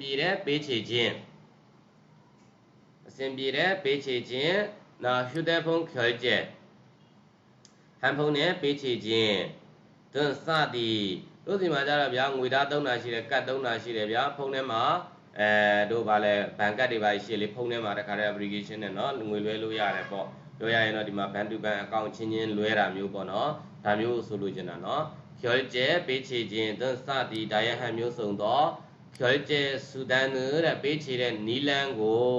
ပြေတဲ့ပေးချေခြင်းအစဉ်ပြေတဲ့ပေးချေခြင်းနာရှုတဲ့ဖုန်းခေါ်ကျက်ဟန်ဖုန်းနဲ့ပေးချေခြင်းသွန်စသည်တို့စီမှာကြတော့ဗျာငွေသား၃နာရှိတယ်ကတ်၃နာရှိတယ်ဗျာဖုန်းထဲမှာအဲတို့ဗာလဲဘဏ်ကတ်တွေပါရှိလေဖုန်းထဲမှာတခါတည်း application နဲ့เนาะငွေလွှဲလို့ရတယ်ပေါ့ပြောရရင်တော့ဒီမှာ ban to ban အကောင့်ချင်းချင်းလွှဲတာမျိုးပေါ့เนาะဒါမျိုးဆိုလိုချင်တာเนาะကျော်ကျဲပေးချေခြင်းသွန်စသည်ဒါရဟန်မျိုးစုံသော 결제ဆူဒန်တဲ့ပေးချေတဲ့နီလန်ကို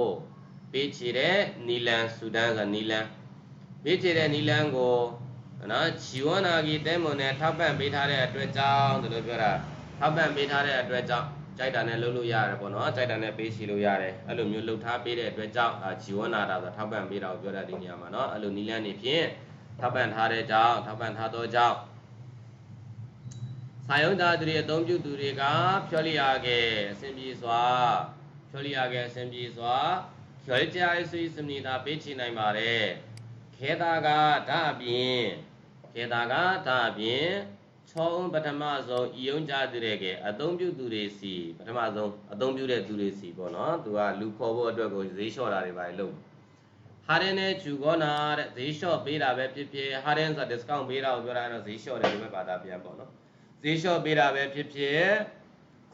ပေးချေတဲ့နီလန်ဆူဒန်ဆိုနီလန်ပေးချေတဲ့နီလန်ကိုနော်ဂျီဝနာဂီတဲမွန်နဲ့ထောက်ပံ့ပေးထားတဲ့အတွက်ကြောင့်ဒီလိုပြောတာထောက်ပံ့ပေးထားတဲ့အတွက်ကြောင့်ကြိုက်တာနဲ့လုပ်လို့ရတယ်ပေါ့နော်ကြိုက်တာနဲ့ပေးစီလို့ရတယ်အဲ့လိုမျိုးလှုပ်ထားပေးတဲ့အတွက်ကြောင့်ဂျီဝနာတာဆိုထောက်ပံ့ပေးတာကိုပြောတာဒီနေရာမှာနော်အဲ့လိုနီလန်းနေဖြင့်ထောက်ပံ့ထားတဲ့ကြောင့်ထောက်ပံ့ထားသောကြောင့် စာယုံသားသူတွေအသုံးပြုသူတွေကဖြောလိရခဲ့အစဉ်ပြေစွာဖြောလိရခဲ့အစဉ်ပြေစွာဖြောလိကြအစီစမနီတာပေးချနိုင်ပါတယ်ခေတာကဒါအပြင်ခေတာကဒါအပြင်ချောင်းပထမဆုံးဤယုံကြသူတွေကအသုံးပြုသူတွေစီပထမဆုံးအသုံးပြုတဲ့သူတွေစီပေါ့နော်သူကလူခေါ်ဖို့အတွက်ကိုဈေးလျှော့တာတွေပါလို့ဟာရင်နဲ့ဂျူကောနာတဲ့ဈေးလျှော့ပေးတာပဲဖြစ်ဖြစ်ဟာရင်ဆို discount ပေးတာကိုပြောတာတော့ဈေးလျှော့တယ်လို့ပဲပါတာပြန်ပေါ့နော် ဈေးလျှော့ပေးတာပဲဖြစ်ဖြစ်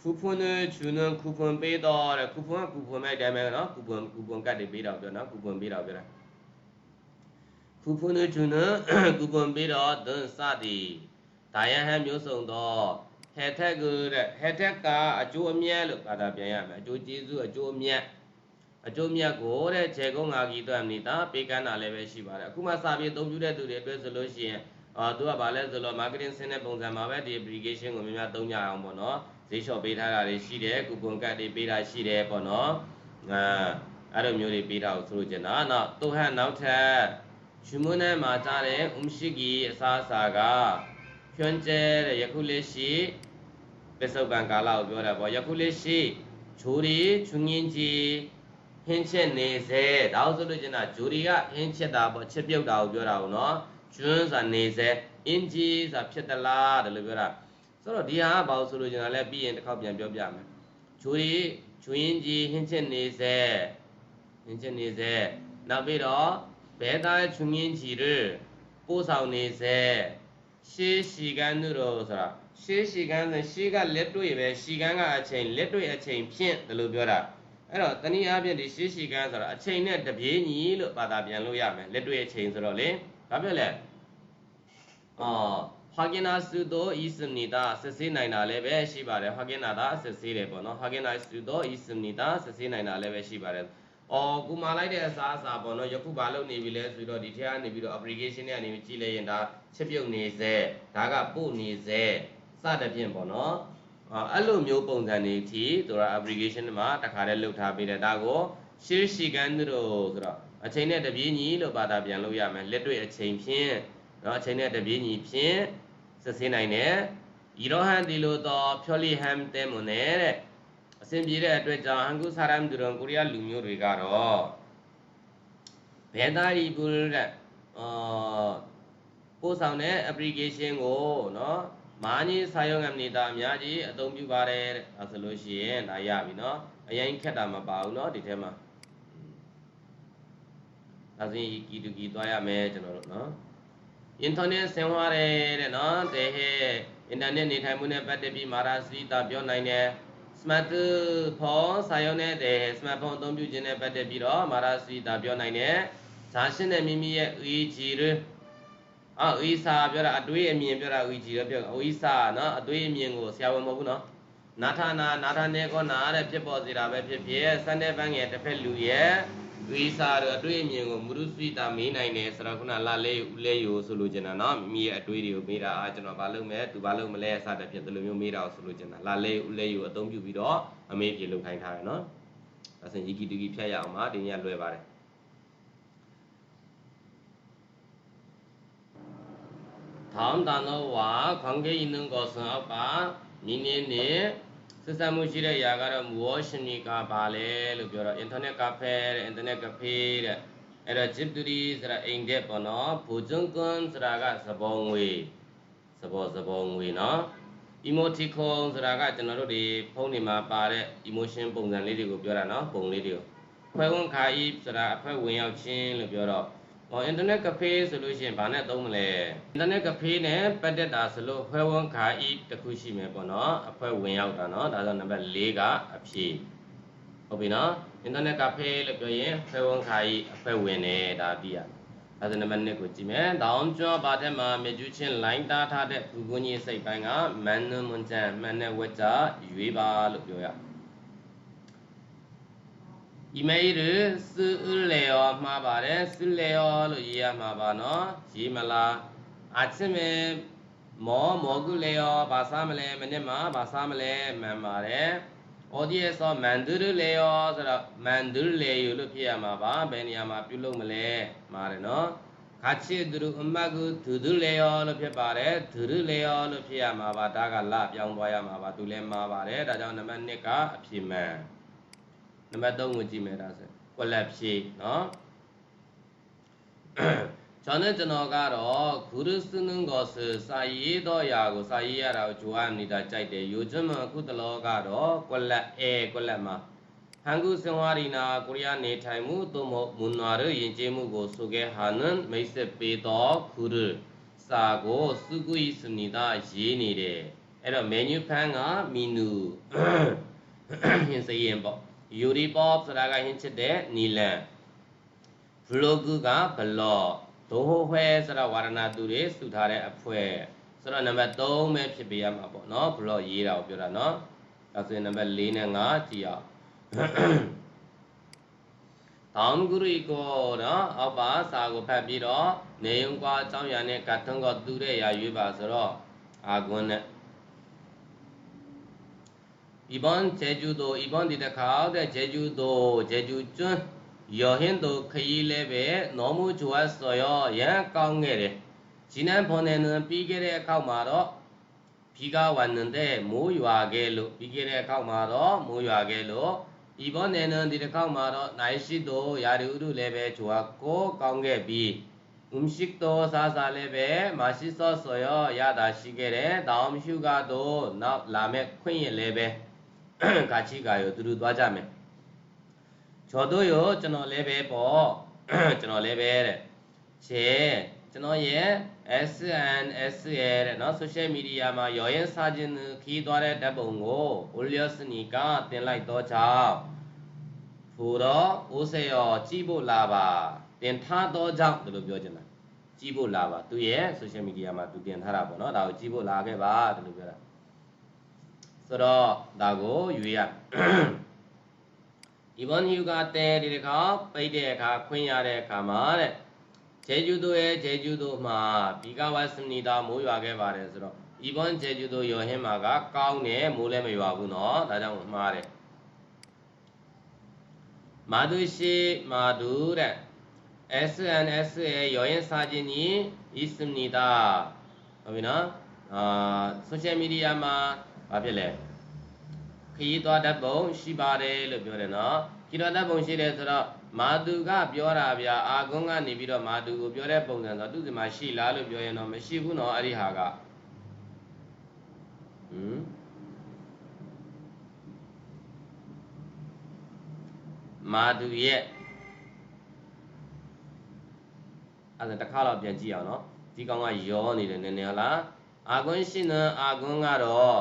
ကူပွန်နဲ့ဂျူနန်ကူပွန်ပေးတော့တဲ့ကူပွန်ကကူပွန်မဲ့တိုင်းပဲနော်ကူပွန်ကူပွန်ကတ်တွေပေးတော့ပြောနော်ကူပွန်ပေးတော့ပြောတာကူပွန်နဲ့ဂျူနန်ကူပွန်ပေးတော့ဒွန်စသည်ဒါယန်ဟန်မျိုးစုံတော့ဟက်ထက်ကတဲ့ဟက်ထက်ကအကျိုးအမြတ်လို့ဘာသာပြန်ရမယ်အကျိုးကျေးဇူးအကျိုးအမြတ်အကျိုးမြတ်ကိုတဲ့ခြေကုန်းငါကြီးတော့နေတာပေးကမ်းတာလည်းပဲရှိပါတယ်အခုမှစာပြေအသုံးပြုတဲ့သူတွေအတွက်ဆိုလို့ရှိရင် အာသူကဘာလဲဆိုတော့ marketing ဆင်းတဲ့ပုံစံမှာပဲဒီ application ကိုများများသုံးကြအောင်ပေါ့နော်ဈေးလျှော့ပေးထားတာတွေရှိတယ်ကူပွန်ကတ်တွေပေးတာရှိတယ်ပေါ့နော်အာအဲ့လိုမျိုးတွေပေးတာကိုဆိုလို့ကျင်တာနောက်သူဟန်နောက်ထပ်ရှင်မွန်းထဲမှာကြားတဲ့ umshiki အစားအစာကဖြွန်းကျဲတဲ့ယခုလေးရှိပစ္စုပန်ကာလကိုပြောတာပေါ့ယခုလေးရှိဂျိုရီချွငင်းကြီးဟင်းချက်နေစေဒါဆိုလို့ကျင်တာဂျိုရီကဟင်းချက်တာပေါ့ချက်ပြုတ်တာကိုပြောတာကိုနော် ကျွန်းစာနေစေအင်ဂျီစာဖြစ်တလားတယ်လို့ပြောတာဆိုတော့ဒီဟာကဘာလို့ဆိုလို့ကျွန်တော်လည်းပြီးရင်တစ်ခေါက်ပြန်ပြောပြမယ်ဂျိုရီကျွင်းကြီးဟင်းချက်နေစေဟင်းချက်နေစေနောက်ပြီးတော့ဘဲသားချွငင်းကြီးရပို့ဆောင်နေစေရှေးရှီကန်တို့ဆိုတာရှေးရှီကန်ဆိုရှေးကလက်တွေ့ပဲရှီကန်ကအချိန်လက်တွေ့အချိန်ဖြင့်တယ်လို့ပြောတာအဲ့တော့တနည်းအားဖြင့်ဒီရှေးရှီကန်ဆိုတာအချိန်နဲ့တပြေးညီလို့ဘာသာပြန်လို့ရမယ်လက်တွေ့အချိန်ဆိုတော့လေ ဘာဖြစ်လဲအော်ဟာဂင်နာစုသောဤစမနီတာစစ်ဆေးနိုင်တာလည်းပဲရှိပါတယ်ဟာဂင်နာတာစစ်ဆေးတယ်ပေါ့နော်ဟာဂင်နာစုသောဤစမနီတာစစ်ဆေးနိုင်တာလည်းပဲရှိပါတယ်အော်ကူမာလိုက်တဲ့အစားအစာပေါ့နော်ယခုဘာလုပ်နေပြီလဲဆိုတော့ဒီထက်ကနေပြီးတော့ application နဲ့ကနေကြည့်လိုက်ရင်ဒါချက်ပြုတ်နေစေဒါကပို့နေစေစသဖြင့်ပေါ့နော်အဲ့လိုမျိုးပုံစံတွေအထိသူက application မှာတခါတည်းလုပ်ထားပေးတယ်ဒါကိုရှေးရှိကန်တို့ဆိုတော့ အချိန်နဲ့တပြေးညီလို့ဘာသာပြန်လို့ရမယ်လက်တွေ့အချိန်ဖြင့်နော်အချိန်နဲ့တပြေးညီဖြင့်စစ်ဆေးနိုင်တယ်ဤရောဟန်ဒီလိုတော့ဖြောလီဟမ်တဲမွန်နဲ့တဲ့အစဉ်ပြေတဲ့အတွက်ကြောင့်ဟန်ကုဆာရမ်ဒူရွန်ကိုရီးယားလူမျိုးတွေကတော့ဘယ်သားရီဘူးတဲ့အာပို့ဆောင်တဲ့ application ကိုနော်မာကြီးစာရုံးငမ်နေတာအများကြီးအသုံးပြုပါတယ်တဲ့ဒါဆိုလို့ရှိရင်ဒါရပြီနော်အရင်ခက်တာမပါဘူးနော်ဒီထဲမှာ ဒါဆိုရင်ကီတူကီသွားရမယ်ကျွန်တော်တို့နော်အင်တာနက်ဆင်သွားတယ်တဲ့နော်တဲ့ဟဲ့အင်တာနက်နေထိုင်မှုနဲ့ပတ်သက်ပြီးမာရာစီတာပြောနိုင်တယ်စမတ်ဖုန်းစာရုံနဲ့တဲ့စမတ်ဖုန်းအသုံးပြုခြင်းနဲ့ပတ်သက်ပြီးတော့မာရာစီတာပြောနိုင်တယ်ဇာရှင်းတဲ့မိမိရဲ့ EG ရအော် ESA ပြောတာအတွေးအမြင်ပြောတာ EG ရပြော ESA နော်အတွေးအမြင်ကိုဆရာဝန်မဟုတ်ဘူးနော်နာထာနာနာထာနေကောနာတဲ့ဖြစ်ပေါ်စေတာပဲဖြစ်ဖြစ်စတဲ့ဘန်းငယ်တစ်ဖက်လူရဲ့ ဝိစာတို့အတွေ့အမြင်ကိုမုရုစိတာမေးနိုင်တယ်ဆိုတော့ခုနလာလဲဦးလဲယိုဆိုလိုချင်တာเนาะမိမိရဲ့အတွေ့တွေကိုမေးတာအာကျွန်တော်ဘာလုပ်မလဲသူဘာလုပ်မလဲအစတဖြစ်ဒီလိုမျိုးမေးတာကိုဆိုလိုချင်တာလာလဲဦးလဲယိုအသုံးပြုပြီးတော့အမေးပြေလုပ်ခိုင်းထားတယ်เนาะအစင်ကြီးကီတူကီဖြတ်ရအောင်ပါဒီနေ့ကလွယ်ပါတယ်唐大诺娃，狂给一能高升阿爸，明年年。 ဆက်ဆံမှုရှိတဲ့ຢာကတော့ washni ကဘာလဲလို့ပြောတော့ internet cafe တဲ့ internet cafe တဲ့အဲ့တော့ jip turi ဆိုတာအိမ်တဲ့ပေါ့နော်ဘူဂျွန်ကွန်ဆိုတာကသဘောငွေသဘောသဘောငွေနော် emoticon ဆိုတာကကျွန်တော်တို့ဒီဖုန်းတွေမှာပါတဲ့ emotion ပုံစံလေးတွေကိုပြောတာနော်ပုံလေးတွေကိုဖွဲ့ဝင်ခါဤဆိုတာအဖွဲ့ဝင်ရောက်ခြင်းလို့ပြောတော့ ဟော internet cafe ဆိုလို့ရှိရင်ဘာနဲ့သုံးမလဲ internet cafe နဲ့ပတ်သက်တာဆိုလို့ဖွဲ့ဝန်ခါဤတခုရှိမယ်ပေါ့နော်အဖွဲ့ဝင်ရောက်တာနော်ဒါဆိုနံပါတ်၄ကအဖြေဟုတ်ပြီနော် internet cafe လို့ပြောရင်ဖွဲ့ဝန်ခါဤအဖွဲ့ဝင်တယ်ဒါပြီးရတယ်ဒါဆိုနံပါတ်1ကိုကြည့်မယ်ဒေါင်းကျော်ဘာတဲ့မှာမြကျူးချင်းလိုင်းတားထားတဲ့ဘူကွန်ကြီးစိတ်ပိုင်းကမန်နွန်မွန်ချန်မန်နဲ့ဝက်ကြရွေးပါလို့ပြောရတယ် အီမေးလ်စူလေယောမှားပါတယ်စူလေယောလို့ရေးရမှာပါနော်ရေးမလားအချင်းမေမောမောကုလေယောဘာသာမလဲမနစ်မှာဘာသာမလဲမှန်ပါတယ်။ audience ဆိုမန်ဒူရလေယောဆိုတော့မန်ဒူလေယောလို့ဖြစ်ရမှာပါဘယ်နေရာမှာပြုလုပ်မလဲမှားတယ်နော်ခါချီဒူရအမကုဒူဒူလေယောလို့ဖြစ်ပါတယ်ဒူရလေယောလို့ဖြစ်ရမှာပါဒါကလပြောင်းသွားရမှာပါသူလည်းမှားပါတယ်ဒါကြောင့်နံပါတ်1ကအဖြစ်မှန်နံ ပါတ်3ကိုကြည့်မယ်ဒါဆိုကွက်လက်ဖြေနော်ကျွန်တော်ကျွန်တော်ကတော့ဂုရုစနုကိုစစာရေးတော့ရာကိုစာရေးရတာကိုကြိုးအနေတာကြိုက်တယ်ယူကျွမ်းမအခုတလောကတော့ကွက်လက်အဲကွက်လက်မှာဟန်ကုစင်ဝါရီနာကိုရီးယားနေထိုင်မှုသို့မဟုတ်မွန်နာရယဉ်ကျေးမှုကိုဆိုခဲ့ဟာနန်မိတ်ဆက်ပေးတော့ဂုရုစာကိုစုကုဤစနေတာရေးနေတယ်အဲ့တော့ menu ဖန်းကမီနူဟင်းစရင်ပေါ့ ယူရီပေါ့ဆိုတာကဟင်းချစ်တဲ့နီလန် vlog က blog ဒိုဟိုဖွဲဆိုတော့ဝါရဏသူတွေစုထားတဲ့အဖွဲဆိုတော့နံပါတ်3ပဲဖြစ်ပေးရမှာပေါ့နော်ဘလော့ရေးတာကိုပြောတာနော်ဒါဆိုရင်နံပါတ်4နဲ့5ကြည့်အောင်တောင်ဂုရိကိုနော်အောက်ပါစာကိုဖတ်ပြီးတော့နေုံကွာအကြောင်းရာနဲ့ကတ်ထုံးကတူတဲ့ရာရွေးပါဆိုတော့အာကွန်းနဲ့ 이번 제주도 이번 디데카우데제주도 제주준 여행도 크이레베 너무 좋았어요. 예, 깡게래. 지난번에는 비계래 가마로 비가 왔는데 모유하게로 비계래 가마로 모유하게로 이번에는 가마로 날씨도 야르르 레베 좋았고 깡게비 음식도 사사레베 맛있었어요. 야다시게래 다음 휴가도 나 라메 퀸이 레베 ဂါချိကာယောသူတို့သွားကြမယ်ချော်တို့ယောကျွန်တော်လည်းပဲပေါ့ကျွန်တော်လည်းပဲတဲ့ရှယ်ကျွန်တော်ရဲ့ SNS ရဲ့တဲ့နော် social media မှာရော်ရင်စာချင်းခီးသွားတဲ့ဓာတ်ပုံကို Oliosni ကတင်လိုက်တော့ကြောင့်ဖူတော့အိုးစေရောကြည့်ဖို့လာပါတင်ထားတော့ကြောင့်ဒီလိုပြောချင်တာကြည့်ဖို့လာပါသူရဲ့ social media မှာသူတင်ထားတာပေါ့နော်ဒါကိုကြည့်ဖို့လာခဲ့ပါဒီလိုပြောတာ ဆိုတော့ဒါကိုရွေးရဒီဘွန်ဟျူကတဲဒီတစ်ခါပိတ်တဲ့အခါခွင့်ရတဲ့အခါမှာတဲ့ဂျေဂျူတို့ရဲ့ဂျေဂျူတို့မှာဘီကဝါစနီတာမိုးရွာခဲ့ပါတယ်ဆိုတော့ဒီဘွန်ဂျေဂျူတို့ယောဟင်းမှာကကောင်းတယ်မိုးလည်းမရွာဘူးเนาะဒါကြောင့်မှားတယ်မာဒုရှိမာဒုတဲ့ SNS ရဲ့ရောရင်စာချင်းကြီးဤစနီတာဟုတ်ပြီနော်အာဆိုရှယ်မီဒီယာမှာ ဘာဖြစ်လဲခရီးသွားတတ်ပုံရှိပါတယ်လို့ပြောတယ်နော်ခရီးသွားတတ်ပုံရှိတယ်ဆိုတော့မာသူကပြောတာဗျာအာကုန်းကနေပြီးတော့မာသူကိုပြောတဲ့ပုံစံဆိုသူ့စီမှာရှိလားလို့ပြောရင်တော့မရှိဘူးနော်အဲ့ဒီဟာကဟမ်မာသူရဲ့အဲ့ဒါတစ်ခါတော့ပြန်ကြည့်အောင်နော်ဒီကောင်ကရောနေတယ်နည်းနည်းဟုတ်လားအာကွန်းရှိနေအာကွန်းကတော့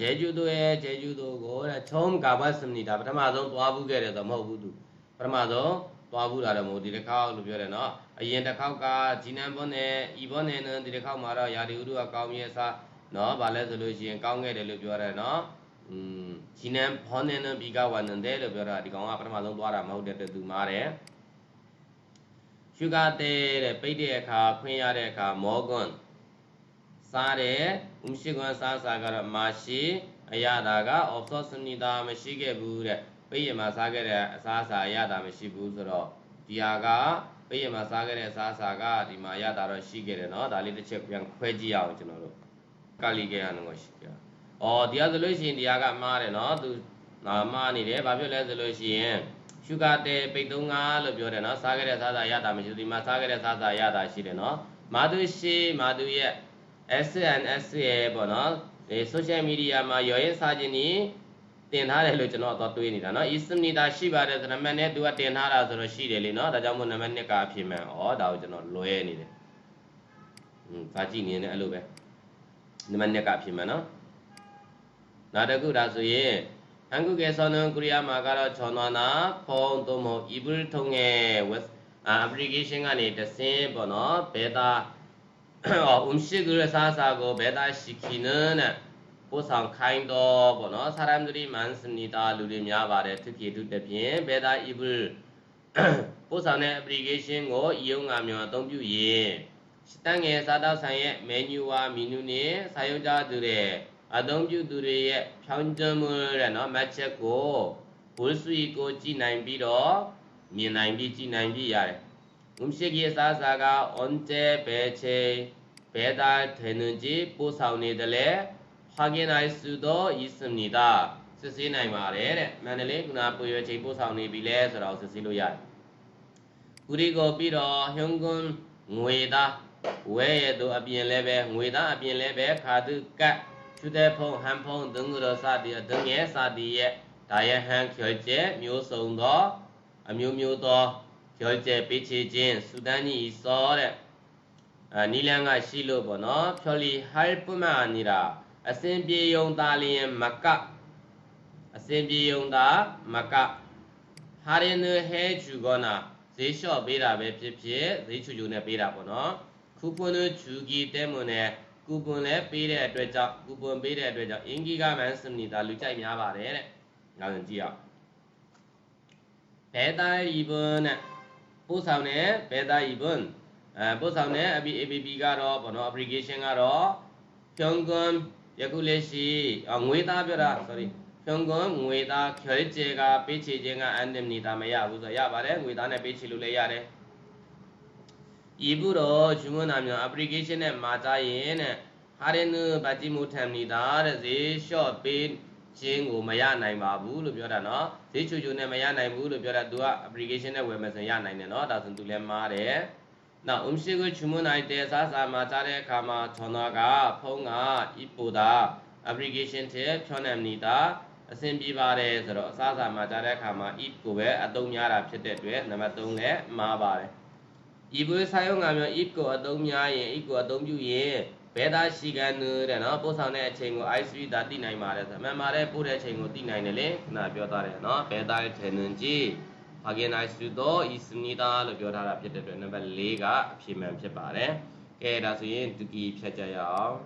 ဂျေဂျူတို့ရဲ့ဂျေဂျူတို့ကိုတဲ့ချုံးကာဘတ်စမနီဒါပထမဆုံးသွားဘူးခဲ့တယ်ဆိုမဟုတ်ဘူးသူပထမဆုံးသွားဘူးတာတော့မဟုတ်ဒီတစ်ခေါက်လို့ပြောတယ်နော်အရင်တစ်ခေါက်ကဂျီနန်ဘွန်နဲ့ဤဘွန်နဲ့ဒီတစ်ခေါက်မှာတော့ယာဒီဥဒုကကောင်းရဲ့စားနော်ဗာလဲဆိုလို့ရှိရင်ကောင်းခဲ့တယ်လို့ပြောတယ်နော်อืมဂျီနန်ဘွန်နဲ့ဘီကဝါနန်တယ်လို့ပြောတာဒီကောင်ကပထမဆုံးသွားတာမဟုတ်တဲ့တူမားတယ်ရှုဂါတဲ့တဲ့ပိတ်တဲ့အခါခွင့်ရတဲ့အခါမောကွန် စားတယ်ဥမရှိကွန်စားစားကတော့မရှိအရသာက offset စနီတာမရှိခဲ့ဘူးတဲ့ပိတ်ရမှာစားခဲ့တဲ့အစားအစာအရသာမရှိဘူးဆိုတော့ဒီဟာကပိတ်ရမှာစားခဲ့တဲ့အစားအစာကဒီမှာအရသာတော့ရှိခဲ့တယ်เนาะဒါလေးတစ်ချက်ပြန်ခွဲကြည့်အောင်ကျွန်တော်တို့ကလီကေဟန်ကိုရှိပြ။အော်ဒီဟာဆိုလို့ရှိရင်ဒီဟာကမှားတယ်เนาะသူမှားနေတယ်ဘာဖြစ်လဲဆိုလို့ရှိရင်ရှုဂါတဲပိတ်သုံးငါလို့ပြောတယ်เนาะစားခဲ့တဲ့စားစာရတာမရှိဘူးဒီမှာစားခဲ့တဲ့စားစာရတာရှိတယ်เนาะမာသူရှိမာသူရဲ့ SNS ရဲ့ပေါ့နော်ဒီ social media မှာရော်ရင်စာချင်းကြီးတင်ထားတယ်လို့ကျွန်တော်တော့တွေးနေတာเนาะ ismnita ရှိပါတယ်ဆိုနံပါတ်နဲ့သူကတင်ထားတာဆိုတော့ရှိတယ်လေเนาะဒါကြောင့်မို့နံပါတ်1ကအဖြစ်မှန်ဩဒါကိုကျွန်တော်လွဲနေတယ်อืมစာကြည့်နေတယ်အဲ့လိုပဲနံပါတ်1ကအဖြစ်မှန်เนาะနောက်တစ်ခုဒါဆိုရင်အန်ကုကေဆောင်းနုံကိုရီးယားမှာကတော့ခြုံသွားတာဖုန်းသို့မဟုတ် e-bill ထုံးငယ် application ကနေတဆင်းပေါ့เนาะ beta 음식을 사사고 배달시키는 보상 카인도 번호 사람들이 많습니다. 룰이 많아요. 특히 두대핀 배달 이불 보상의 애플리케이션을 이용하며 동뷰인 식당의 사다상의 메뉴와 메뉴는 사용자들의 아동주들의 평점을 နော် 맞췄고 볼 수 있고 지난비로 미난비 지난비 야래 음식이 싸사가 언제 배달되는지 보상리들에 확인할 수도 있습니 다. 쓰시 나이 말에 만일에 그나 보여 제 보상리 빌레서라고 쓰시로 야. 그리고 비로 현금 외다 외에도 아비엔 레베 외다 아비엔 레베 카드가 휴대 폰, 한폰 등으로 사디 등의 사디에 다양한 결제 묘성도 묘묘도 ကြောကျဲပေးချေခြင်းဆူတန်းကြီးစောတဲ့အဲနီလန်ကရှိလို့ပေါ့နော်ဖြော်လီဟိုင်ပမအနီရာအစင်ပြေယုံသားလျင်မကအစင်ပြေယုံသားမကဟာရင်နဟဲချူကောနာဈေးလျှော့ပေးတာပဲဖြစ်ဖြစ်ဈေးချူချူနဲ့ပေးတာပေါ့နော်ခုပွန်လို့ချူကြီးတဲမွန်နဲ့ကူပွန်လည်းပေးတဲ့အတွက်ကြောင့်ကူပွန်ပေးတဲ့အတွက်ကြောင့်အင်ဂီကမန်စနီတာလူကြိုက်များပါတယ်တဲ့နောက်ရင်ကြည့်အောင်ဘဲတိုင်းရီပွန်နဲ့ ပို့ဆောင်တဲ့ beta event အဲပို့ဆောင်တဲ့ app ကတော့ဘောနော် application ကတော့ Pyongyang ယခုလက်ရှိငွေသားပြောတာ sorry Pyongyang ငွေသားခွဲကျဲကပေးချေခြင်းက anthem နေတာမရဘူးဆိုရပါတယ်ငွေသားနဲ့ပေးချေလို့လည်းရတယ်ဤဘူးတော့ယူမနာမြန် application နဲ့မှာကြရင်တဲ့ဟာရနုဘာတိမူထံနေတာတဲ့ဈေး short pay ရှင်းကိုမရနိုင်ပါဘူးလို့ပြောတာနော်ဈေးချူချူနဲ့မရနိုင်ဘူးလို့ပြောတာ तू က application နဲ့ဝယ်မယ်ဆိုရင်ရနိုင်တယ်နော်ဒါဆို तू လည်းမားတယ်နောက် umshi ko chumunai de sa sa ma ja de kha ma chona ga phong ga ipo da application ထဲဖြောင်းနိုင်နေတာအဆင်ပြေပါတယ်ဆိုတော့အစစာမှာကြားတဲ့အခါမှာ if ကိုပဲအသုံးများတာဖြစ်တဲ့အတွက်နံပါတ်3လည်းမှားပါတယ် if ဆိုင်ုံငါမျိုး if ကိုအသုံးများရင် if ကိုအသုံးပြုရင် ဘဲသားရှိကန်နူတဲ့နော်ပို့ဆောင်တဲ့အချိန်ကို ISV ဒါသိနိုင်ပါတယ်ဆိုအမှန်ပါတဲ့ပို့တဲ့အချိန်ကိုသိနိုင်တယ်လေခုနပြောသားတယ်နော်ဘဲသားရဲ့ထန်နန်ကြီးဘာကင်နိုင်စုတော့ဤစနီတာလို့ပြောထားတာဖြစ်တဲ့အတွက်နံပါတ်၄ကအဖြေမှန်ဖြစ်ပါတယ်ကဲဒါဆိုရင်ဒူကီဖြတ်ကြရအောင်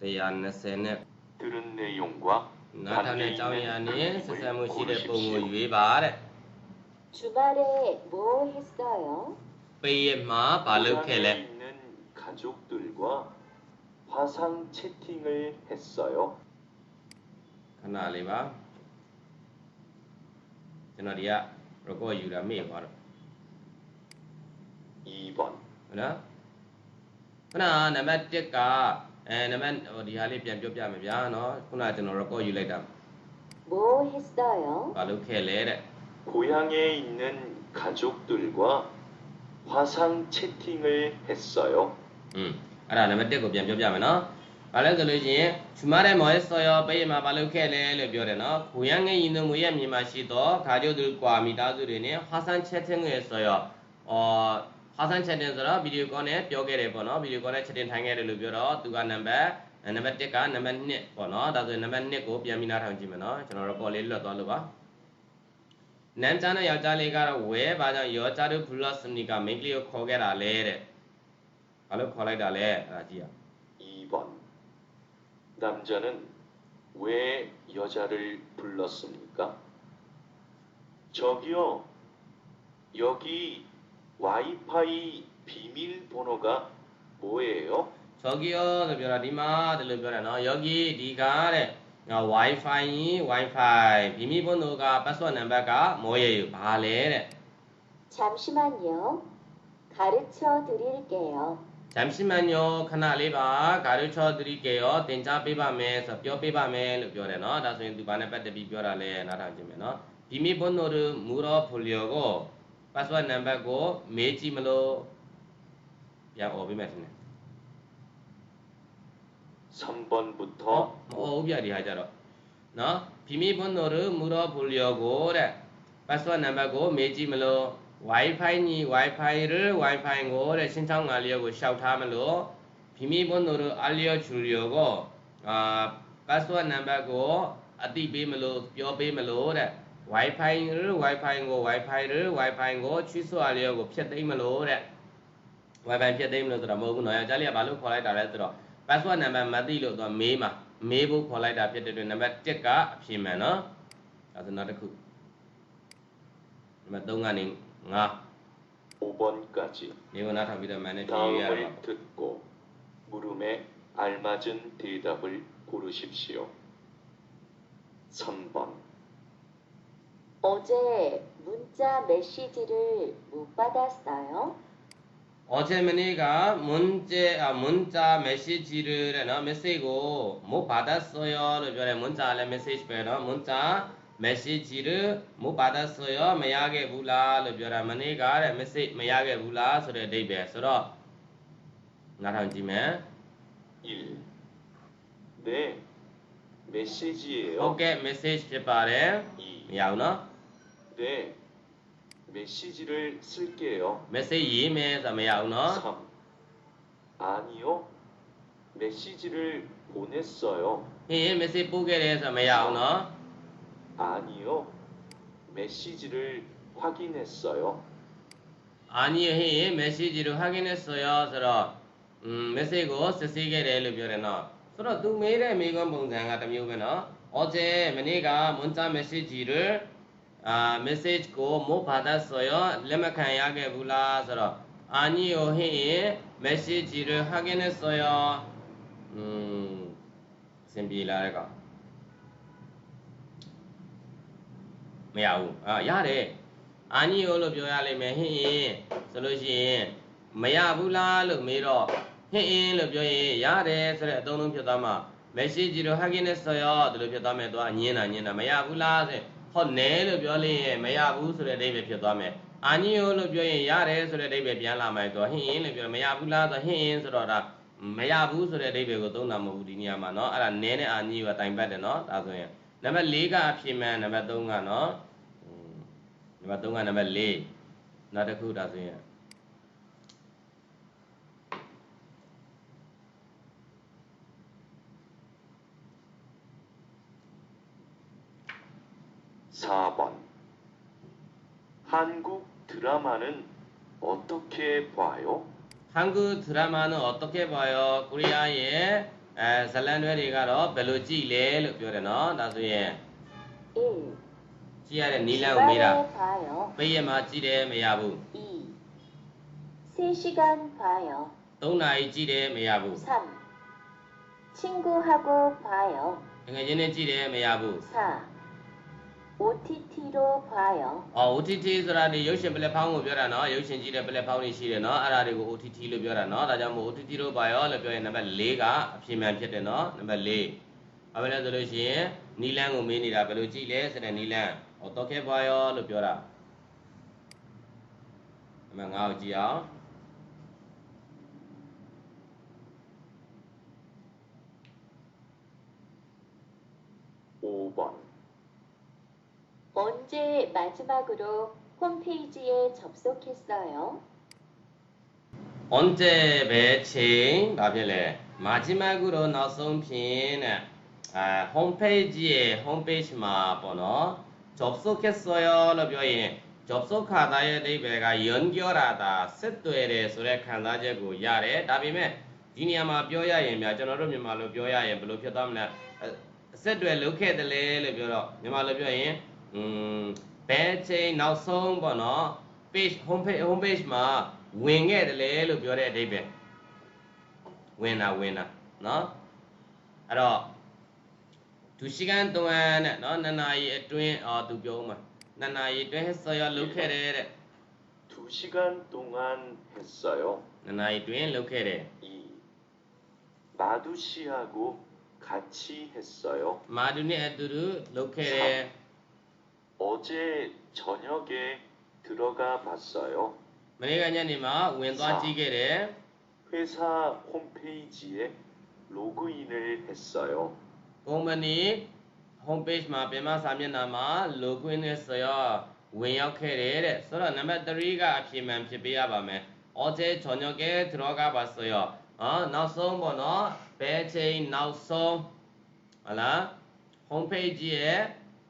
တရား20နဲ့သူရနေယုံကွာနားထောင်တဲ့အကြောင်းအရာနဲ့ဆက်ဆံမှုရှိတဲ့ပုံကိုရွေးပါတဲ့ 주말에 뭐 했어요? ပေးရမှာဘာလုပ်ခဲ့လဲ 고향에 있는 가족들과 화상 채팅을 했어요. ခဏလေးပါကျွန်တော်ဒီက record ယူတာမေ့သွားတော့ 2번 ဟုတ်နော်ခုနကနံပါတ်1ကအဲနံပါတ်ဟိုဒီဟာလေးပြန်ပြောပြမယ်ဗျာနော်ခုနကကျွန်တော် record ယူလိုက်တာ 뭐 했어요? ဘာလုပ်ခဲ့လဲတဲ့ 고향에 있는 가족들과 화상 채팅을 했어요. อืมအဲ့ဒါနံပါတ်1ကိုပြန်ပြောပြမယ်နော်ဘာလဲဆိုလို့ရှိရင်ချူမတဲ့မော်ဆော်ရောပေးရမှာဘာလုပ်ခဲ့လဲလို့ပြောတယ်နော်ခူရန်ငယ်ရင်တို့ငွေရမြန်မာရှိတော့ခါကျို့သူကွာမိသားစုတွေနဲ့ဟာဆန်ချက်တင်ငယ်ဆိုရောအော်ဟာဆန်ချက်တင်ဆိုတော့ဗီဒီယိုကောနဲ့ပြောခဲ့တယ်ပေါ့နော်ဗီဒီယိုကောနဲ့ချက်တင်ထိုင်ခဲ့တယ်လို့ပြောတော့သူကနံပါတ်နံပါတ်1ကနံပါတ်2ပေါ့နော်ဒါဆိုရင်နံပါတ်2ကိုပြန်ပြီးနားထောင်ကြည့်မယ်နော်ကျွန်တော်တို့ပေါ်လေးလွတ်သွားလို့ပါ 남자는 여자니까 왜 만약 여자를 불렀습니까? 맥리오 코게라 레레 바로 코레라 레. 라디야. 2번. 남자는 왜 여자를 불렀습니까? 저기요 여기 와이파이 비밀번호가 뭐예요? 저기요 르벼라. 니마 르벼라. 너 여기 리가래. နော် wifi ကြီး wifi ဘီမီဘွန်းတို့က password number ကမောရေဘာလဲတဲ့ 잠시만요. 가르쳐 드릴게요. 잠시만요 ခဏလေးပါ 가르쳐 드릴게요 သင်ကြားပေးပါမယ်ဆိုပြောပေးပါမယ်လို့ပြောတယ်နော်ဒါဆိုရင်သူဘာနဲ့ပတ်သက်ပြီးပြောတာလဲနားထောင်ကြည့်မယ်နော်ဘီမီဘွန်းတို့ 물어 보려고 password number ကိုမေးကြည့်မလို့ပြန်អော်ပေးမယ်ထင်တယ် 3번부터 오비아리 하자로 너 비밀번호를 물어보려고 그래 파스워드 넘버고 매지물로 와이파이니 와이파이를 와이파이고래 신청 알려고 샤우타물로 비밀번호를 알려주려고 아 파스워드 넘버고 아띠비물로 뼈비물로래 와이파이를 와이파이고 와이파이를 와이파이고 취소하려고 피드이물로래 와이파이 피드이물로 들어 뭐고 너야 자리야 말로 걸어야 달래 들어 ဆိုတော့ password number မသိလို့သူကမေးမှာမေးဖို့ခေါ်လိုက်တာဖြစ်တဲ့အတွက်နံပါတ်1ကအဖြေမှန်နော်ဒါဆိုနောက်တစ်ခုနံပါတ်3ကနေ5 5번까지 နေဝနာထောင်ပြီးတော့မှန်တဲ့ဖြေရရမှာ 다음을 듣고 물음에 알맞은 대답을 고르십시오. 3번 어제 문자 메시지를 못 받았어요. 어제 머니가 문제 아 문자 메시지를 နော် message ကို못 받았어요 လို့ပြောတယ် 문자 လည်း message ပဲเนาะ 문자 message를 못 받았어요 မရခဲ့ဘူးလားလို့ပြောတာမနေ့ကတဲ့ message မရခဲ့ဘူးလားဆိုတဲ့အဓိပ္ပာယ်ဆိုတော့နားထောင်ကြည့်မယ် 1. 네, 메시지예요. ဟုတ်ကဲ့ message ဖြစ်ပါတယ် 2. မရဘူးเนาะ 네, 메시지를 쓸게요. 메시지 में समय आओ ना 3. 아니요. 메시지를 보냈어요. ये मैसेज पूगे रहे 아니요. 메시지를 확인했어요. 아니요 हे 메시지를 확인했어요. 서로 음 메시고 쓰시게 되를 표현해. 서로 두 메일의 미건 봉장가 다မျိုးပဲเนาะ 어제 메니가 문자 메시지를 အာ message ကိုမို့ဘာသာဆိုရလက်မခံရခဲ့ဘူးလားဆိုတော့အာညီကိုဟင်းရင် message ကြီးရဟာကင်းနဲ့ဆိုရอืมစင်ပြေလာတဲ့ကောင်မရဘူးအာရတယ်အာညီကိုလို့ပြောရလိမ့်မယ်ဟင်းရင်ဆိုလို့ရှိရင်မရဘူးလားလို့မေးတော့ဟင်းရင်လို့ပြောရင်ရတယ်ဆိုတဲ့အသုံးလုံးဖြစ်သွားမှာ message ကြီးရဟာကင်းနဲ့ဆိုရဒီလိုဖြစ်သွားမယ်တော့ညင်းတာညင်းတာမရဘူးလားဆိုရင် ဟောနဲလို့ပြောလို့ရင်မရဘူးဆိုတဲ့အဓိပ္ပာယ်ဖြစ်သွားမယ်အာညီယိုလို့ပြောရင်ရတယ်ဆိုတဲ့အဓိပ္ပာယ်ပြန်လာမယ်သူကဟင်းရင်လို့ပြောမရဘူးလားဆိုဟင်းရင်ဆိုတော့ဒါမရဘူးဆိုတဲ့အဓိပ္ပာယ်ကိုသုံးတာမဟုတ်ဘူးဒီနေရာမှာเนาะအဲ့ဒါနဲနဲ့အာညီယိုကတိုင်ပတ်တယ်เนาะဒါဆိုရင်နံပါတ်၄ကအဖြစ်မှန်နံပါတ်3ကเนาะ နံပါတ်3ကနံပါတ်4နောက်တစ်ခုဒါဆိုရင် 4번 한국 드라마는 어떻게 봐요? 한국 드라마는 어떻게 봐요? 코리아의 에,ဇာတ်လမ်းတွေတွေကတော့ဘယ်လိုကြည့်လဲလို့ပြောတယ်နော်ဒါဆိုရင် 1. ကြည့်ရတဲ့နီလန်းကိုမေးတာ 주말에 봐요. ပိတ်ရမှာကြည့်တယ်မရဘူး 2. 3시간 봐요. 3နာရီကြည့်တယ်မရဘူး 3. 친구하고 봐요. ငွေချင်းနဲ့ကြည့်တယ်မရဘူး 4. OTT file အော် OTT ဆိုတာဒီရုပ်ရှင် platform ကိုပြောတာနော်ရုပ်ရှင်ကြီးတဲ့ platform တွေရှိတယ်နော်အဲ့ဒါတွေကို OTT လို့ပြောတာနော်ဒါကြောင့်မို့ OTT တို့ file လို့ပြောရင်နံပါတ်4ကအပြည့်မှန်ဖြစ်တယ်နော်နံပါတ်4ဘာပဲလဲဆိုလို့ရှိရင်နီလန်းကိုမေးနေတာဘယ်လိုကြည့်လဲဆိုတဲ့နီလန်းဟော token file လို့ပြောတာအမှန်ငါ့ကိုကြည့်အောင်5 번 언제 마지막으로 홈페이지에 접속했어요? 언제 매칭 바빌레 마지막으로 나선 핀 아, 홈페이지에 홈페이지 마 번호 접속했어요 로ပြောရင် 접속하다 의အဓိပ္ပာယ်က 연결하다 ဆက်သွယ်တယ်ဆိုတဲ့ခံစားချက်ကိုရတယ်ဒါပေမဲ့ဒီနေရာမှာပြောရရင်များကျွန်တော်တို့မြန်မာလိုပြောရရင်ဘယ်လိုဖြစ်သွားမလဲအအဆက်သွယ်လုပ်ခဲ့တယ်လေလို့ပြောတော့မြန်မာလိုပြောရင် อืมဘယ်ချိန်နောက်ဆုံးပေါ့နော် page home page home page မှာဝင်ခဲ့တယ်လေလို့ပြောတဲ့အဓိပ္ပာယ်ဝင်တာဝင်တာเนาะအဲ့တော့2시간 동안 တဲ့เนาะ2နာရီအတွင်းအော်သူပြောဦးမှာ2နာရီအတွင်းဆော်ရလုပ်ခဲ့တယ်တဲ့ 2시간 동안 했어요. 2နာရီအတွင်းလုပ်ခဲ့တယ် 2. 마두 씨하고 같이 했어요. မာဒူနဲ့အတူတူလုပ်ခဲ့တယ် 어제 저녁에 들어가 봤어요. မနေ့ကညနေမှာဝင်သွားကြည့်ခဲ့တယ် 회사 홈페이지에 로그인을 했어요. ကုမ္ပဏီ homepage မှာပြင်မစာမျက်နှာမှာ login နဲ့ဆိုရဝင်ရောက်ခဲ့တယ်တဲ့ဆိုတော့နံပါတ်3ကအဖြေမှန်ဖြစ်ပေးရပါမယ်။ 어제 저녁에 들어가 봤어요. အော်နောက်ဆုံးပေါ့နော်ဘယ်ချိန်နောက်ဆုံးဟုတ်လား homepage ရဲ့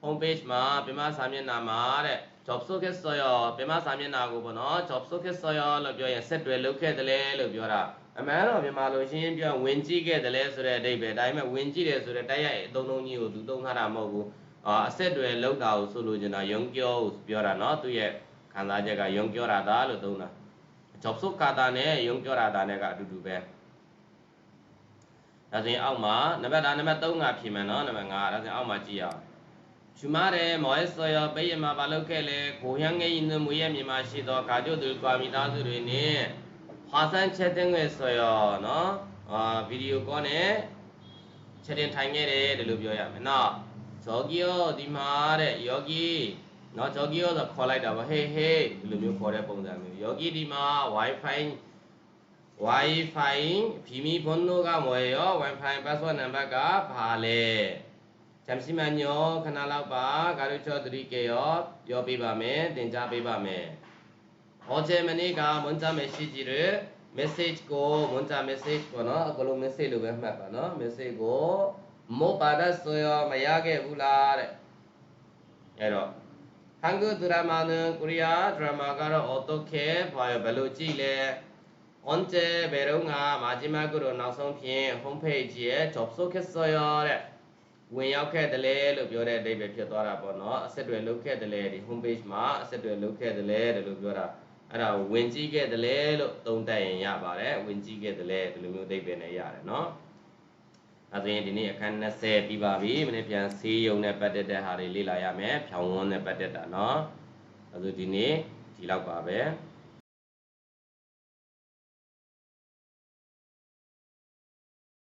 homepage မှာမြန်မာစာမျက်နှာမှာတဲ့ job socket software မြန်မာစာမျက်နှာကိုပေါ့နော် job socket software လို့ပြောရင်ဆက်တွယ်လုပ်ခဲ့တယ်လဲလို့ပြောတာအမှန်တော့မြန်မာလိုရှင်းရှင်းပြောဝင်ကြည့်ခဲ့တယ်လဲဆိုတဲ့အဓိပ္ပာယ်ဒါပေမဲ့ဝင်ကြည့်တယ်ဆိုတဲ့တိုက်ရိုက်အသုံးလုံးကြီးကိုသူသုံးထားတာမဟုတ်ဘူးအာအဆက်တွယ်လောက်တာကိုဆိုလိုချင်တာယုံကျော်ပြောတာเนาะသူရဲ့ခံစားချက်ကယုံကျော်တာဒါလို့သုံးတာ job socket ကာတာနဲ့ယုံကျော်တာဒါနဲ့ကအတူတူပဲဒါဆိုရင်အောက်မှာနံပါတ်ဒါနံပါတ်3ကဖြေမယ်เนาะနံပါတ်5ဒါဆိုရင်အောက်မှာကြည့်ရအောင် ရှုမရဲမောဆောယပိယမှာမလုပ်ခဲ့လေကိုရန်ငယ်ရင်မွေရဲ့မြန်မာရှိသောကာကျုသူကွာမိသားစုတွေနဲ့ဟာဆန်ချက်တင်ငယ်ဆောယနော်အာဗီဒီယိုကောနဲ့ချက်တင်ထိုင်ခဲ့တယ်ဒီလိုပြောရမယ်နော်ဂျော်ဂီယိုဒီမှာတဲ့ယောဂီနော်ဂျော်ဂီယိုဆိုခေါ်လိုက်တာဗဟေးဟေးဒီလိုမျိုးခေါ်တဲ့ပုံစံမျိုးယောဂီဒီမှာ Wi-Fi Wi-Fi ဖီမီဖုန်းတို့ကမွေရော Wi-Fi password နံပါတ်ကဘာလဲ 잠시만요. 카나라바 가르쳐 드릴게요. 여비 밤에 된자비 밤에 어제 머니가 문자 메시지를 메시지고 문자 메시지거나 그걸로 메시지로 왜 말까나 메시지고 못 받았어요. 마약에 울라래. 에러 한국 드라마는 코리아 드라마가 어떻게 봐요? 별로 찌래. 언제 배롱아 마지막으로 편 홈페이지에 접속했어요. ဝင်ရောက်ခဲ့တယ်လေလို့ပြောတဲ့အဓိပ္ပာယ်ဖြစ်သွားတာပေါ့နော်အဆက်တွေလုပ်ခဲ့တယ်လေဒီ home page မှာအဆက်တွေလုပ်ခဲ့တယ်လေလို့ပြောတာအဲ့ဒါဝင်ကြည့်ခဲ့တယ်လေလို့သုံးတတ်ရင်ရပါတယ်ဝင်ကြည့်ခဲ့တယ်လေဒီလိုမျိုးအဓိပ္ပာယ်နဲ့ရတယ်နော်အဲဆိုရင်ဒီနေ့အခန်း20ပြီးပါပြီမနေ့ပြန်ဆေးရုံနဲ့ပတ်သက်တဲ့ဟာတွေလေ့လာရမယ်ဖြောင်းဝန်းနဲ့ပတ်သက်တာနော်အဲဆိုဒီနေ့ဒီလောက်ပါပဲ